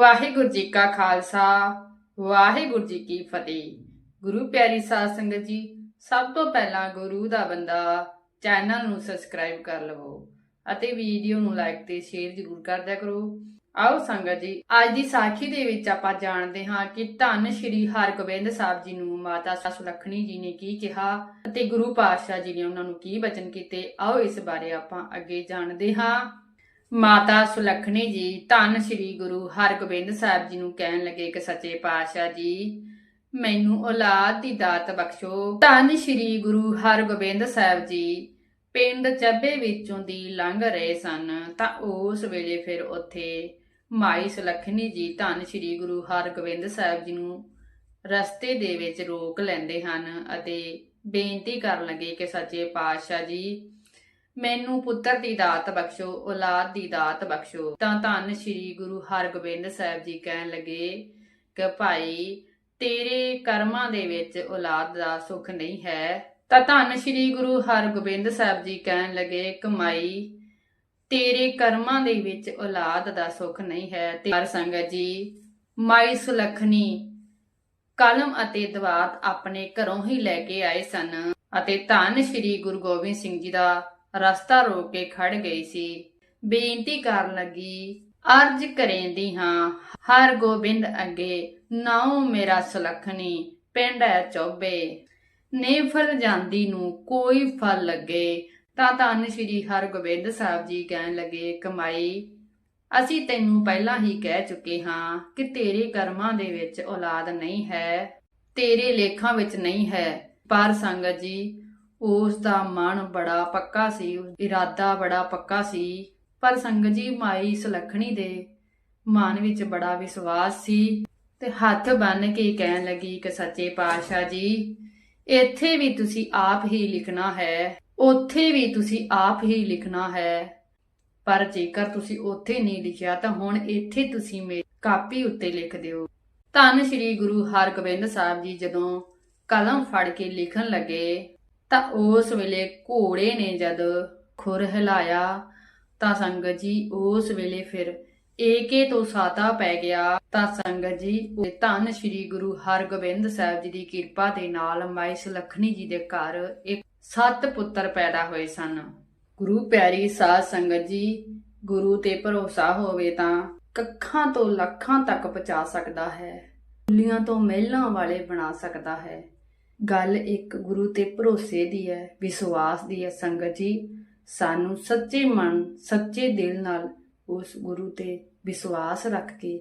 ਵਾਹਿਗੁਰੂ ਜੀ ਕਾ ਖਾਲਸਾ, ਵਾਹਿਗੁਰੂ ਜੀ ਕੀ ਫਤਿਹ। ਗੁਰੂ ਪਿਆਰੀ ਸਾਧ ਸੰਗਤ ਜੀ, ਸਭ ਤੋਂ ਪਹਿਲਾਂ ਗੁਰੂ ਦਾ ਬੰਦਾ ਚੈਨਲ ਨੂੰ ਸਬਸਕ੍ਰਾਈਬ ਕਰ ਲਵੋ ਅਤੇ ਵੀਡੀਓ ਨੂੰ ਲਾਈਕ ਤੇ ਸ਼ੇਅਰ ਜ਼ਰੂਰ ਕਰ ਦਿਆ ਕਰੋ। ਆਓ ਸੰਗਤ ਜੀ, ਅੱਜ ਦੀ ਸਾਖੀ ਦੇ ਵਿੱਚ ਆਪਾਂ ਜਾਣਦੇ ਹਾਂ ਕਿ ਧੰਨ ਸ਼੍ਰੀ ਹਰਗੋਬਿੰਦ ਸਾਹਿਬ ਜੀ ਨੂੰ ਮਾਤਾ ਸੁਲੱਖਣੀ ਜੀ ਨੇ ਕੀ ਕਿਹਾ ਅਤੇ ਗੁਰੂ ਪਾਤਸ਼ਾਹ ਜੀ ਨੇ ਉਹਨਾਂ ਨੂੰ ਕੀ ਬਚਨ ਕੀਤੇ। ਆਓ ਇਸ ਬਾਰੇ ਆਪਾਂ ਅੱਗੇ ਜਾਣਦੇ ਹਾਂ। ਮਾਤਾ ਸੁਲੱਖਣੀ ਜੀ, ਧੰਨ ਸ਼੍ਰੀ ਗੁਰੂ ਹਰਗੋਬਿੰਦ ਸਾਹਿਬ ਜੀ ਨੂੰ ਕਹਿਣ ਲੱਗੇ ਕਿ ਸੱਚੇ ਪਾਤਸ਼ਾਹ ਜੀ, ਮੈਨੂੰ ਔਲਾਦ ਦੀ ਦਾਤ ਬਖਸ਼ੋ। ਧੰਨ ਸ਼੍ਰੀ ਗੁਰੂ ਹਰਗੋਬਿੰਦ ਸਾਹਿਬ ਜੀ, ਪਿੰਡ ਚੱਬੇ ਵਿੱਚੋਂ ਦੀ ਲੰਘ ਰਹੇ ਸਨ, ਤਾਂ ਉਸ ਵੇਲੇ ਫਿਰ ਉੱਥੇ ਮਾਈ ਸੁਲੱਖਣੀ ਜੀ, ਧੰਨ ਸ਼੍ਰੀ ਗੁਰੂ ਹਰਗੋਬਿੰਦ ਸਾਹਿਬ ਜੀ ਨੂੰ ਰਸਤੇ ਦੇ ਵਿੱਚ ਰੋਕ ਲੈਂਦੇ ਹਨ ਅਤੇ ਬੇਨਤੀ ਕਰਨ ਲੱਗੇ ਕਿ ਸੱਚੇ ਪਾਤਸ਼ਾਹ ਜੀ ਮੈਨੂੰ ਪੁੱਤਰ ਦੀ ਦਾਤ ਬਖਸ਼ੋ, ਔਲਾਦ ਦੀ ਦਾਤ ਬਖਸ਼ੋ। ਤਾਂ ਧੰਨ ਸ਼੍ਰੀ ਗੁਰੂ ਹਰਗੋਬਿੰਦ ਸਾਹਿਬ ਜੀ ਕਹਿਣ ਲੱਗੇ ਕਿ ਭਾਈ, ਤੇਰੇ ਕਰਮਾਂ ਦੇ ਵਿੱਚ ਔਲਾਦ ਦਾ ਸੁੱਖ ਨਹੀਂ ਹੈ। ਤਾਂ ਧੰਨ ਸ਼੍ਰੀ ਗੁਰੂ ਹਰਗੋਬਿੰਦ ਸਾਹਿਬ ਜੀ ਕਹਿਣ ਲੱਗੇ, ਕਮਾਈ, ਤੇਰੇ ਕਰਮਾਂ ਦੇ ਵਿੱਚ ਔਲਾਦ ਦਾ ਸੁੱਖ ਨਹੀਂ ਹੈ। ਤੇ ਹਰ ਸੰਗਤ ਜੀ, ਮਾਈ ਸੁਲੱਖਣੀ ਕਲਮ ਅਤੇ ਦਵਾਤ ਆਪਣੇ ਘਰੋਂ ਹੀ ਲੈ ਕੇ ਆਏ ਸਨ। ਅਤੇ ਧੰਨ ਸ਼੍ਰੀ ਗੁਰੂ ਗੋਬਿੰਦ ਸਿੰਘ ਜੀ ਦਾ ਰਸਤਾ ਰੋਕ ਕੇ ਖੜ ਗਈ ਸੀ। ਬੇਨਤੀ ਕਰਨ ਲੱਗੀ, ਅਰਜ ਕਰੇਂਦੀ ਹਾਂ ਹਰ ਗੋਬਿੰਦ ਅੱਗੇ ਨਾਉ ਮੇਰਾ ਸੁਲੱਖਣੀ, ਪਿੰਡ ਹੈ ਚੋਬੇ। ਨੇ ਫਲ ਜਾਂਦੀ ਨੂੰ ਕੋਈ ਫਲ ਲੱਗੇ, ਤਾਂ ਧੰਨ ਸ਼੍ਰੀ ਹਰਗੋਬਿੰਦ ਸਾਹਿਬ ਜੀ ਕਹਿਣ ਲੱਗੇ, ਕਮਾਈ, ਅਸੀਂ ਤੈਨੂੰ ਪਹਿਲਾਂ ਹੀ ਕਹਿ ਚੁੱਕੇ ਹਾਂ ਕਿ ਤੇਰੇ ਕਰਮਾਂ ਦੇ ਵਿੱਚ ਔਲਾਦ ਨਹੀਂ ਹੈ, ਤੇਰੇ ਲੇਖਾਂ ਵਿੱਚ ਨਹੀਂ ਹੈ, ਪਰ ਸੰਗਤ ਜੀ ਉਸ ਦਾ ਮਨ ਬੜਾ ਪੱਕਾ ਸੀ, ਇਰਾਦਾ ਬੜਾ ਪੱਕਾ ਸੀ, ਪਰ ਸੰਗਤ ਜੀ ਮਾਈ ਸੁਲੱਖਣੀ ਦੇ ਮਨ ਵਿੱਚ ਬੜਾ ਵਿਸ਼ਵਾਸ ਸੀ ਤੇ ਹੱਥ ਬੰਨ ਕੇ ਕਹਿਣ ਲੱਗੀ ਕਿ ਸੱਚੇ ਪਾਤਸ਼ਾਹ ਜੀ, ਇੱਥੇ ਵੀ ਤੁਸੀਂ ਆਪ ਹੀ ਲਿਖਣਾ ਹੈ, ਉੱਥੇ ਵੀ ਤੁਸੀਂ ਆਪ ਹੀ ਲਿਖਣਾ ਹੈ। ਪਰ ਜੇਕਰ ਤੁਸੀਂ ਉੱਥੇ ਨਹੀਂ ਲਿਖਿਆ, ਤਾਂ ਹੁਣ ਇੱਥੇ ਤੁਸੀਂ ਮੇਰੀ ਕਾਪੀ ਉੱਤੇ ਲਿਖ ਦਿਓ। ਧੰਨ ਸ਼੍ਰੀ ਗੁਰੂ ਹਰਗੋਬਿੰਦ ਸਾਹਿਬ ਜੀ ਜਦੋਂ ਕਲਮ ਫੜ ਕੇ ਲਿਖਣ ਲੱਗੇ ਤਾਂ ਉਸ ਵੇਲੇ ਘੋੜੇ ਨੇ ਜਦ ਖੁਰ ਹਿਲਾਇਆ, ਤਾਂ ਸੰਗਤ ਜੀ ਉਸ ਵੇਲੇ ਫਿਰ ਏਕੇ ਤੋਂ ਸਾਤਾ ਪੈ ਗਿਆ। ਤਾਂ ਸੰਗਤ ਜੀ ਧੰਨ ਸ਼੍ਰੀ ਗੁਰੂ ਹਰਗੋਬਿੰਦ ਸਾਹਿਬ ਜੀ ਦੀ ਕਿਰਪਾ ਦੇ ਨਾਲ ਮਾਈ ਸੁਲੱਖਣੀ ਜੀ ਦੇ ਘਰ ਇੱਕ ਸੱਤ ਪੁੱਤਰ ਪੈਦਾ ਹੋਏ ਸਨ। ਗੁਰੂ ਪਿਆਰੀ ਸਾਧ ਸੰਗਤ ਜੀ, ਗੁਰੂ ਤੇ ਭਰੋਸਾ ਹੋਵੇ ਤਾਂ ਕੱਖਾਂ ਤੋਂ ਲੱਖਾਂ ਤੱਕ ਪਹੁੰਚਾ ਸਕਦਾ ਹੈ। ਕੁਲੀਆਂ ਤੋਂ ਮਹਿਲਾਂ ਵਾਲੇ ਬਣਾ ਸਕਦਾ ਹੈ। ਗੱਲ ਇੱਕ ਗੁਰੂ ਤੇ ਭਰੋਸੇ ਦੀ ਹੈ, ਵਿਸ਼ਵਾਸ ਦੀ ਹੈ। ਸੰਗਤ ਜੀ, ਸਾਨੂੰ ਸੱਚੇ ਮਨ, ਸੱਚੇ ਦਿਲ ਨਾਲ ਉਸ ਗੁਰੂ ਤੇ ਵਿਸ਼ਵਾਸ ਰੱਖ ਕੇ